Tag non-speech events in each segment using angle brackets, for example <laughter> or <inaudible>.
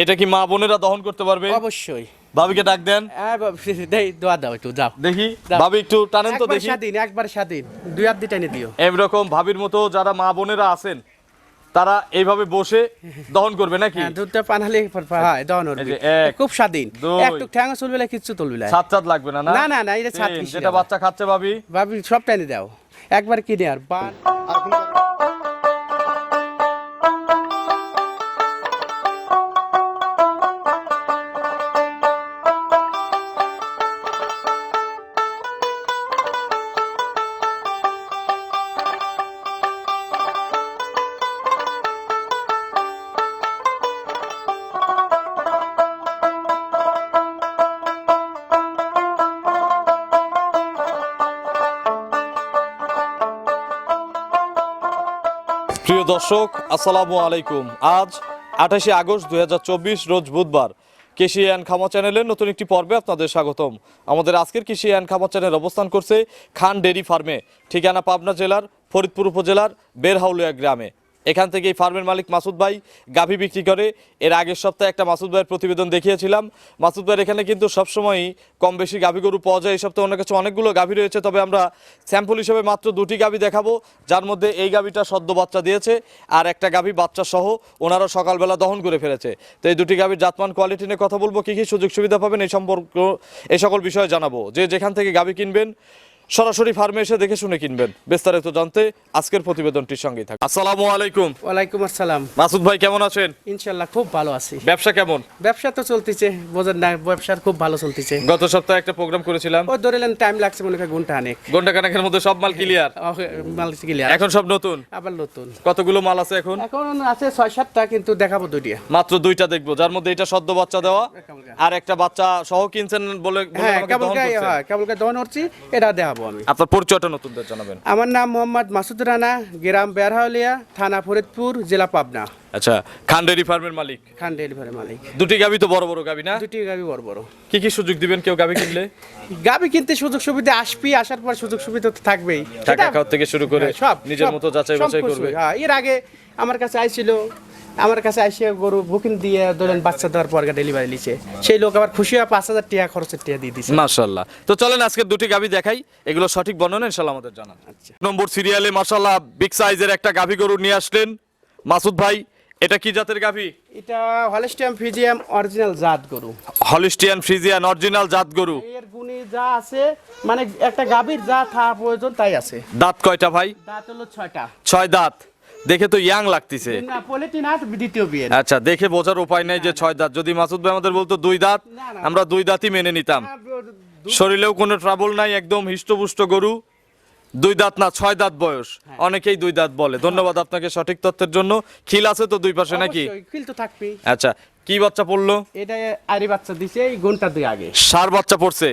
এটা কি মা বোনেরা দহন করতে পারবে? অবশ্যই। ভাবিকে ডাক দেন। হ্যাঁ, দেই দোয়া দাও একটু যাও। দেখি ভাবি একটু টানেন তো দেখি। স্বাধীন একবার স্বাধীন। দুই হাত টেনে দিও। এরকম ভাবির মতো যারা মা বোনেরা আছেন তারা এইভাবে বসে দহন করবে নাকি? হ্যাঁ দুধটা পানালে হয় দহন খুব স্বাধীন। একটু চলবে না কিচ্ছু চলবে না। ছাদ লাগবে না না? না, না, এটা কিসের যেটা বাচ্চা খাচ্ছে ভাবি। ভাবি সব টেনে দাও। একবার কিনে আর বান প্রিয় দর্শক, আসসালামু আলাইকুম। আজ আঠাশে আগস্ট দু হাজার চব্বিশ, রোজ বুধবার। কৃষি অ্যান্ড খামা চ্যানেলের নতুন একটি পর্বে আপনাদের স্বাগতম। আমাদের আজকের কৃষি অ্যান্ড খামা চ্যানেল অবস্থান করছে খান ডেরি ফার্মে, ঠিকানা পাবনা জেলার, ফরিদপুর উপজেলার বেরহাউলিয়া গ্রামে। এখান থেকে এই ফার্মের মালিক মাসুদ ভাই গাভী বিক্রি করে। এর আগের সপ্তাহে একটা মাসুদ ভাইয়ের প্রতিবেদন দেখিয়েছিলাম। মাসুদ ভাইয়ের এখানে কিন্তু সবসময়ই কম বেশি গাভী গরু পাওয়া যায়। এই সপ্তাহে অনেক কাছে অনেকগুলো গাভী রয়েছে, তবে আমরা স্যাম্পল হিসেবে মাত্র দুটি গাভী দেখাবো, যার মধ্যে এই গাভীটা সদ্য বাচ্চা দিয়েছে আর একটা গাভী বাচ্চা সহ ওনারা সকালবেলা দহন করে ফেলেছে। তো এই দুটি গাভীর জাতমান, কোয়ালিটি নিয়ে কথা বলব, কী কী সুযোগ সুবিধা পাবেন এই সম্পর্ক, এই সকল বিষয়ে জানাব। যে যেখান থেকে গাভী কিনবেন সরাসরি ফার্মে এসে দেখে শুনে কিনবেন। বিস্তারিত জানতে আজকের প্রতিবেদনটির সঙ্গেই থাকুন। আসসালামু আলাইকুম। ওয়ালাইকুম আসসালাম। মাসুদ ভাই কেমন আছেন? ইনশাল্লাহ খুব ভালো আছি। ব্যবসা কেমন? ব্যবসা তো চলতেছে বোঝেন না ব্যবসার খুব ভালো চলতেছে। গত সপ্তাহে একটা প্রোগ্রাম করেছিলাম। ও ধরে নেন টাইম লাগছে মনে করেন ঘণ্টা অনেক ঘণ্টা কানেকের মধ্যে সব মাল ক্লিয়ার মাল ক্লিয়ার এখন সব নতুন? আবার নতুন। কতগুলো মাল আছে এখন? এখন আছে ছয় সাতটা কিন্তু দেখাবো দুইটা। মাত্র দুইটা দেখব যার মধ্যে এটা সদ্য বাচ্চা দেওয়া আর একটা বাচ্চা সহ কিনছেন বলে বলে হ্যাঁ আমাকে কেবল দহন গায়ে করছেন। হয় কেবল গায়ে দহন হচ্ছি এটা দেখাবো। আমি। আপনার পরিচয়টা নতুনদের জানাবেন। আমার নাম মোহাম্মদ মাসুদ রানা গ্রাম বেরহাউলিয়া থানা ফরিদপুর জেলা পাবনা। আচ্ছা খান ডেরি ফার্মের মালিক। খান ডেলিভারি মালিক। দুটি গাবি তো বড় বড় গাবি না? দুটি গাবি বড় বড়। কি কি সুযোগ দিবেন কেউ গাবি কিনলে? গাবি কিনতে সুযোগ সুবিধা আসবি আসার পর সুযোগ সুবিধা তো থাকবেই। টাকা খাওয়া থেকে শুরু করে হ্যাঁ, সব নিজের মতো যাচাই বাছাই করবে। হ্যাঁ এর আগে আমার কাছে আইছিল আমার কাছে আইসে গরু বুকিং দিয়ে ধরেন বাচ্চা দেওয়ার পর ডেলিভারি নিচ্ছে সেই লোক আবার খুশি হয়ে পাঁচ হাজার টাকা খরচের টাকা দিয়ে দিছে। মাশাল্লাহ। তো চলেন আজকে দুটি গাভি দেখাই। এগুলো সঠিক বর্ণনা ইনশাল্লাহ আমাদের জানান। আচ্ছা। নম্বর সিরিয়ালে মাশাল্লাহ বিগ সাইজের একটা গাভি গরু নিয়ে আসলেন। মাসুদ ভাই এটা কি জাতের গাভি? এটা হলিস্টিয়ান ফিজিয়াম অরিজিনাল জাত গরু। হলিস্টিয়ান ফ্রিজিয়ান অরিজিনাল জাত গরু। এর গুণে যা আছে মানে একটা গাভীর যা থাকা প্রয়োজন তাই আছে। দাঁত কয়টা ভাই? দাঁত হলো ছয়টা। ছয় দাঁত। দেখে তো ইয়াং লাগতেছে। আচ্ছা দেখে বোঝার উপায় নাই যে ছয় দাঁত। যদি মাসুদ ভাই আমাদের বলতো দুই দাঁত। আমরা দুই দাঁতই মেনে নিতাম। শরীরেও কোনো ট্রাবল নাই একদম হিষ্টপুষ্ট গরু। দুই দাঁত না ছয় দাঁত বয়স। হ্যাঁ। অনেকেই দুই দাঁত বলে। ধন্যবাদ আপনাকে সঠিক তথ্যের জন্য। খিল আছে তো দুই পাশে নাকি? খিল তো থাকবেই। আচ্ছা কি বাচ্চা পড়ল? এটা আরি বাচ্চা দিছে এই ঘণ্টা দুই আগে। সার বাচ্চা পড়ছে?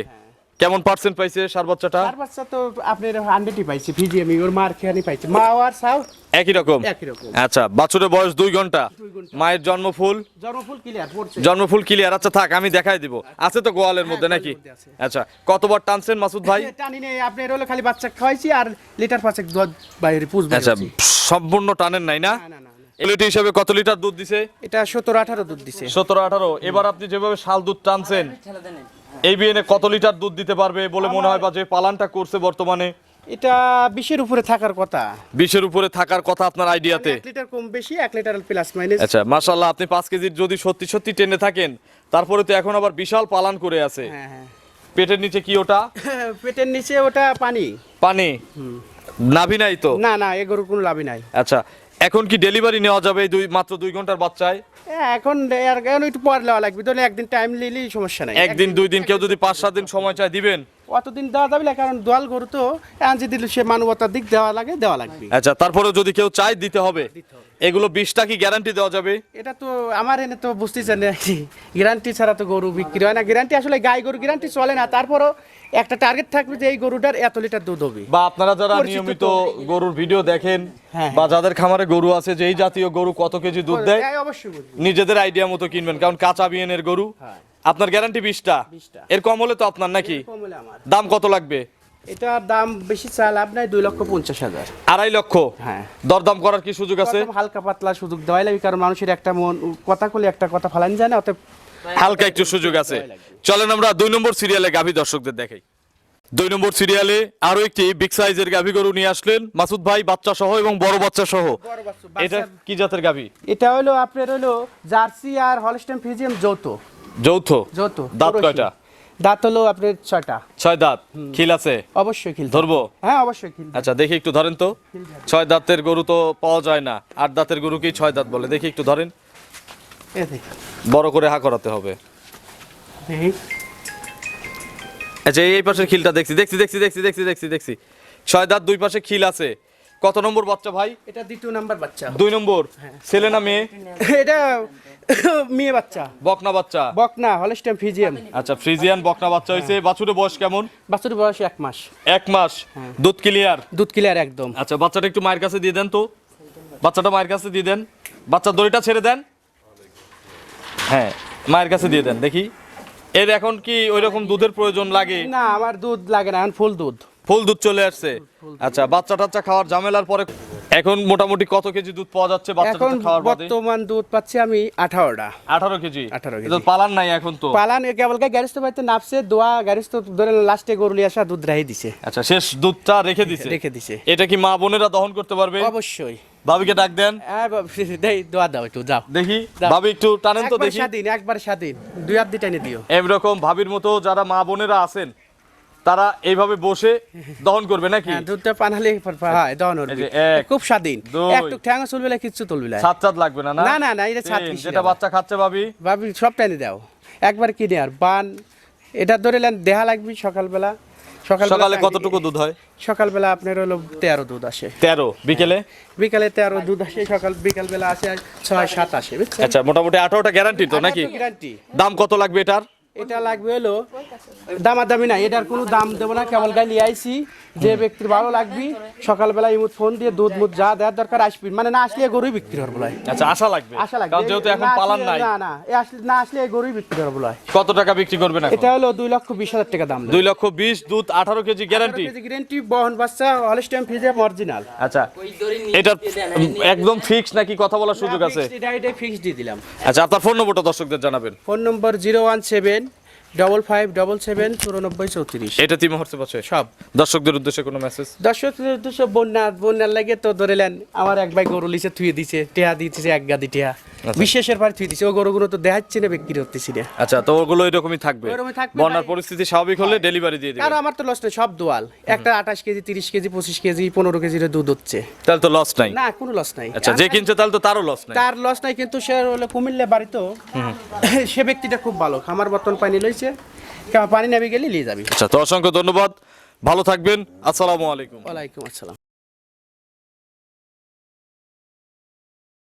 কেমন পার্সেন্ট পাইছে সার বাচ্চাটা? তার বাচ্চা তো আপনার হান্ড্রেডই পাইছে ভিজিএমি ওর মার খেয়ানি পাইছে। মা আর সাউ একই রকম? একই রকম। আচ্ছা বাছুরের বয়স দুই ঘণ্টা। মায়ের জন্মফুল? জন্মফুল ক্লিয়ার পড়ছে। জন্মফুল ক্লিয়ার আচ্ছা থাক আমি দেখাই দিব। আছে তো গোয়ালের মধ্যে হ্যাঁ, নাকি। আচ্ছা কতবার টানছেন মাসুদ ভাই? <laughs> টানি নেই আপনার হলো খালি বাচ্চা খাওয়াইছি আর লিটার পাঁচেক দুধ বাইরে পুষ আচ্ছা সম্পূর্ণ টানেন নাই না? না না। এলিটি হিসাবে কত লিটার দুধ দিছে? এটা সতেরো আঠারো দুধ দিছে। সতেরো আঠারো। এবার আপনি যেভাবে শাল দুধ টানছেন এই কত লিটার দুধ দিতে পারবে বলে মনে হয় বা যে পালানটা করছে বর্তমানে? এটা বিশের উপরে থাকার কথা। বিশের উপরে থাকার কথা আপনার আইডিয়াতে লিটার কম বেশি এক লিটার প্লাস মাইনাস আচ্ছা মাশাল্লাহ আপনি পাঁচ কেজির যদি সত্যি সত্যি টেনে থাকেন তারপরে তো এখন আবার বিশাল পালান করে আছে। হ্যাঁ হ্যাঁ। পেটের নিচে কি ওটা? <laughs> পেটের নিচে ওটা পানি। পানি? নাভি নাই তো? না না এ গরুর কোনো লাভই নাই। আচ্ছা এখন কি ডেলিভারি নেওয়া যাবে? এই দুই মাত্র দুই ঘণ্টার বাচ্চায়? এখন আর এখন একটু পর নেওয়া লাগবে। তাহলে একদিন টাইম নিলেই সমস্যা নাই। একদিন দুই দিন কেউ যদি পাঁচ সাত দিন সময় চায় দিবেন? অতদিন দেওয়া যাবে না কারণ দোয়াল গরু তো এখন যদি সে মানবতার দিক দেওয়া লাগে দেওয়া লাগবে। আচ্ছা তারপরে যদি কেউ চায় দিতে হবে এগুলো বিশটা কি গ্যারান্টি দেওয়া যাবে? এটা তো আমার এনে তো বুঝতেছেন গ্যারান্টি ছাড়া তো গরু বিক্রি হয় না। গ্যারান্টি আসলে গাই গরু গ্যারান্টি চলে না তারপরও একটা টার্গেট থাকবে যে এই গরুটার এত লিটার দুধ হবে। বা আপনারা যারা নিয়মিত গরুর ভিডিও দেখেন হ্যাঁ, বা যাদের খামারে গরু আছে যে এই জাতীয় গরু কত কেজি দুধ দেয় হ্যাঁ, অবশ্যই নিজেদের আইডিয়া মতো কিনবেন কারণ কাঁচা বিয়েনের গরু হ্যাঁ। আপনার গ্যারান্টি বিশটা। 20টা। এর কম হলে তো আপনার নাকি? দাম কত লাগবে? এটার দাম বেশি চাল আপনার দুই লক্ষ পঞ্চাশ হাজার। আড়াই লক্ষ? হ্যাঁ। দরদাম করার কি সুযোগ আছে? হালকা পাতলা সুযোগ দেওয়াই লাগবে কারণ মানুষের একটা মন কথা কলে একটা কথা ফালান যায় না অতএব হালকা একটু সুযোগ আছে। চলেন আমরা দুই নম্বর সিরিয়ালে গাভী দর্শকদের দেখাই। দুই নম্বর সিরিয়ালে আরও একটি বিগ সাইজের গাভী গরু নিয়ে আসলেন মাসুদ ভাই বাচ্চা সহ এবং বড় বাচ্চা সহ। এটা কি জাতের গাভী? এটা হলো আপনার হলো জার্সি আর হলস্টেন ফিজিয়াম যৌথ। যৌথ? যৌথ দাঁত কয়টা? দাঁত হলো আপনার ছয়টা। ছয় দাঁত খিল আছে? অবশ্যই খিল ধরবো? হ্যাঁ অবশ্যই খিল আচ্ছা দেখি একটু ধরেন তো। ছয় দাঁতের গরু তো পাওয়া যায় না। আট দাঁতের গরুকেই ছয় দাঁত বলে? দেখি একটু ধরেন। বড় করে হা করাতে হবে। আচ্ছা এই পাশের খিলটা দেখছি দেখছি দেখছি দেখছি দেখছি দেখছি দেখছি। ছয় দাঁত দুই পাশে খিল আছে। কত নম্বর বাচ্চা ভাই? এটা দ্বিতীয় নাম্বার বাচ্চা। দুই নম্বর। ছেলে না মেয়ে? এটা <laughs> মেয়ে বাচ্চা। বকনা বাচ্চা। বকনা হলস্টেন ফিজিয়াম আচ্ছা ফ্রিজিয়ান বকনা বাচ্চা হয়েছে। বাছুরের বয়স কেমন? বাচ্চার বয়স এক মাস। এক মাস। দুধ ক্লিয়ার দুধ ক্লিয়ার একদম। আচ্ছা বাচ্চাটা একটু মায়ের কাছে দিয়ে দেন তো। বাচ্চাটা মায়ের কাছে দিয়ে দেন। বাচ্চার দড়িটা ছেড়ে দেন। হ্যাঁ মায়ের কাছে দিয়ে দেন দেখি। এর এখন কি ওই রকম দুধের প্রয়োজন লাগে? না আমার দুধ লাগে না এখন ফুল দুধ। ফুল দুধ চলে আসছে। আচ্ছা বাচ্চা টাচ্চা খাওয়ার ঝামেলার পরে এখন মোটামুটি কত কেজি দুধ পাওয়া যাচ্ছে বাচ্চা এখন খাওয়ার বাদে? বর্তমান দুধ পাচ্ছি আমি আঠারোটা। আঠারো কেজি? 18 কেজি। তো পালান নাই এখন তো। পালান কেবল গ্যারেজ তো বাড়িতে নাপছে দোয়া গ্যারেজ তো ধরে লাস্টে গরু লিয়ে আসা দুধ রাহি দিছে। আচ্ছা শেষ দুধটা রেখে দিছে? রেখে দিছে। এটা কি মা বোনেরা দহন করতে পারবে? অবশ্যই। ভাবিকে ডাক দেন। হ্যাঁ দোয়া দাও একটু যাও। দেখি। ভাবি একটু টানেন তো একবার দেখি। স্বাধীন একবার স্বাধীন। দুই হাত দিয়ে টেনে দিও। এরকম ভাবির মতো যারা মা বোনেরা আছেন তারা এইভাবে বসে দহন করবে নাকি? হ্যাঁ দুধটা পানালে হয় দহন এক, খুব স্বাধীন। একটু চলবে না কিচ্ছু চলবে না সাত সাত লাগবে না না, না, না, এটা তিন, যেটা বাচ্চা খাচ্ছে ভাবি। ভাবি সব টাইনে দাও। একবার কিনে আর বান। এটা ধরে নেন দেহা লাগবে সকালবেলা। সকালে কতটুকু দুধ হয়? সকালবেলা আপনার হলো তেরো দুধ আসে। তেরো বিকেলে? বিকালে তেরো দুধ আসে সকাল বিকাল বেলা আসে ছয় সাত আসে আচ্ছা মোটামুটি আঠারোটা গ্যারান্টি তো নাকি? গ্যারান্টি দাম কত লাগবে এটার? এটা লাগবে হলো দামাদামি নাই এটার কোনো দাম দেবো না কেবল গাই লিয়ে আইসি যে ব্যক্তির ভালো লাগবে সকালবেলা ইমুদ ফোন দিয়ে দুধ মুধ যা দেওয়ার দরকার আসবি মানে না আসলে গরুই বিক্রি হবে বলে আচ্ছা আশা লাগবে? আশা লাগবে। যেহেতু এখন না পালান নাই। না না এ আসলে না আসলে গরুই বিক্রি হবে বলে কত টাকা বিক্রি করবেন এখন? এটা হলো দুই লক্ষ বিশ হাজার টাকা দাম। দুই লক্ষ বিশ দুধ আঠারো কেজি গ্যারান্টি গ্যারান্টি বহন বাচ্চা হলস্টাইম ফিজে অরিজিনাল আচ্ছা এটা একদম ফিক্স নাকি কথা বলার সুযোগ আছে? এটা এটা ফিক্স দিয়ে দিলাম। আচ্ছা আপনার ফোন নম্বরটা দর্শকদের জানাবেন। Phone number zero one seven double five double seven চুরানব্বই চৌত্রিশ এটা তিন মুহূর্তে পাচ্ছে সব। দর্শকদের উদ্দেশ্যে কোনো মেসেজ দর্শক দুশো বন্যা বন্যার লাগে তো ধরেলেন আমার এক ভাই গরু লিচে থুয়ে দিছে টেহা দিতেছে এক গাদি টেহা। বিশেষের পর থুয়ে দিছে ও গরুগুলো তো দেখাচ্ছে না বিক্রি করতেছি না। আচ্ছা তো ওগুলো এরকমই থাকবে? বন্যার পরিস্থিতি স্বাভাবিক হলে ডেলিভারি দিয়ে দিবেন। কারণ আমার তো লস নেই সব দোয়াল। একটা আঠাশ কেজি তিরিশ কেজি পঁচিশ কেজি পনেরো কেজির দুধ হচ্ছে। তাহলে তো লস নাই। না কোনো লস নাই। আচ্ছা যে কিনছে তাহলে তো তারও লস নাই। তার লস নাই কিন্তু সে হলো কুমিল্লা বাড়ি তো। সে ব্যক্তিটা খুব ভালো। খামার বর্তন পানি লইছে। কেমন পানি নেবে গেলে নিয়ে যাবি। আচ্ছা তো অসংখ্য ধন্যবাদ। ভালো থাকবেন। আসসালামু আলাইকুম। ওয়ালাইকুম আসসালাম।